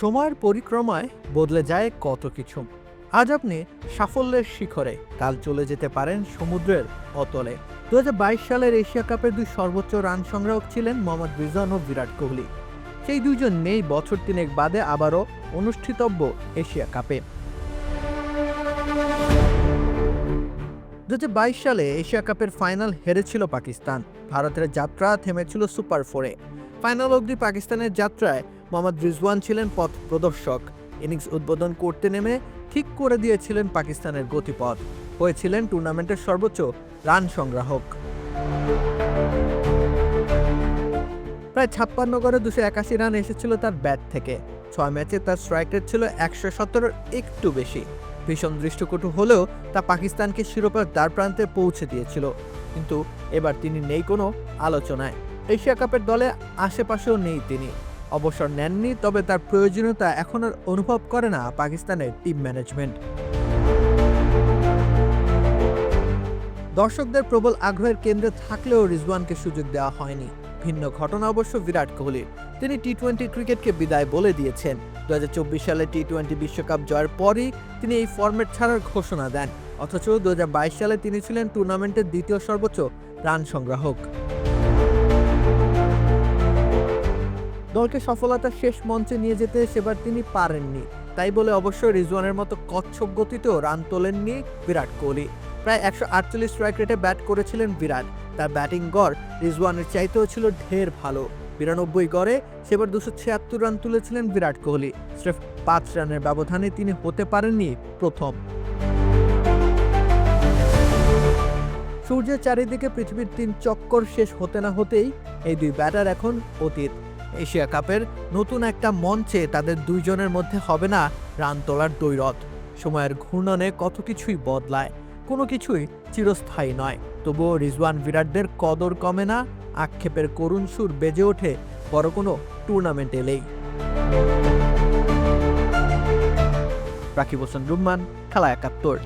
সময়ের পরিক্রমায় বদলে যায় কত কিছু। আজ আপনি সাফল্যের শিখরে কাল চলে যেতে পারেন সমুদ্রের অতলে। দু হাজার বাইশ সালের এশিয়া কাপের দুই সর্বোচ্চ রান সংগ্রাহক ছিলেন মোহাম্মদ রিজন ও বিরাট কোহলি। সেই দুইজন নেই বছর তিনেক বাদে আবারও অনুষ্ঠিতব্য এশিয়া কাপে। দু হাজার বাইশ সালে এশিয়া কাপের ফাইনাল হেরেছিল পাকিস্তান। ভারতের যাত্রা থেমেছিল সুপার ফোরে। ফাইনাল অবধি পাকিস্তানের যাত্রায় মোহাম্মদ রিজওয়ান ছিলেন পথ প্রদর্শক। ইনিংস উদ্বোধন করতে নেমে ঠিক করে দিয়েছিলেন পাকিস্তানের গতিপথ। হয়েছিলেন টুর্নামেন্টের সর্বোচ্চ রান সংগ্রাহক। প্রায় ছাপ্পান্ন করে দুশো একাশি রান এসেছিল তার ব্যাট থেকে। ছয় ম্যাচে তার স্ট্রাইক রেট ছিল একশো সতেরোর একটু বেশি। ভীষণ দৃষ্টকটু হলেও তা পাকিস্তানকে শিরোপার দ্বার প্রান্তে পৌঁছে দিয়েছিল। কিন্তু এবার তিনি নেই কোনো আলোচনায়। এশিয়া কাপের দলে আশেপাশেও নেই তিনি। অবসর নেননি, তবে তার প্রয়োজনীয়তা এখন আর অনুভব করে না পাকিস্তানের টিম ম্যানেজমেন্ট দর্শকদের প্রবল আগ্রহের কেন্দ্রে থাকলেও রিজওয়ানকে সুযোগ দেওয়া হয়নি। ভিন্ন ঘটনা অবশ্য বিরাট কোহলির। তিনি টি টোয়েন্টি ক্রিকেটকে বিদায় বলে দিয়েছেন। দুই হাজার চব্বিশ সালে টি টোয়েন্টি বিশ্বকাপ জয়ের পরই তিনি এই ফরম্যাট ছাড়ার ঘোষণা দেন। অথচ দু হাজার বাইশ সালে তিনি ছিলেন টুর্নামেন্টের দ্বিতীয় সর্বোচ্চ রান সংগ্রাহক। দলকে সফলতার শেষ মঞ্চে নিয়ে যেতে সেবার তিনি পারেননি। তাই বলে অবশ্য রিজওয়ানের মতো কচ্ছপ গতিতেও রান তোলেননি বিরাট কোহলি। প্রায় একশো আটচল্লিশ স্ট্রাইক রেটে ব্যাট করেছিলেন বিরাট। তার ব্যাটিং গড় রিজওয়ানের চাইতেও ছিল ঢের ভালো। বিরানব্বই গড়ে সেবার দুশো ছিয়াত্তর রান তুলেছিলেন বিরাট কোহলি। স্রেফ পাঁচ রানের ব্যবধানে তিনি হতে পারেননি প্রথম। সূর্যের চারিদিকে পৃথিবীর তিন চক্কর শেষ হতে না হতেই এই দুই ব্যাটার এখন অতীত। এশিয়া কাপের নতুন একটা মঞ্চে তাদের দুইজনের মধ্যে হবে না রান তোলার দৈরথ সময়ের ঘূর্ণনে কত কিছুই বদলায়, কোনো কিছুই চিরস্থায়ী নয়। তবুও রিজওয়ান বিরাটদের কদর কমে না, আক্ষেপের করুণ সুর বেজে ওঠে বড় কোনো টুর্নামেন্ট এলেই। রাকিব হোসেন, রুম্মান, খেলা একাত্তর।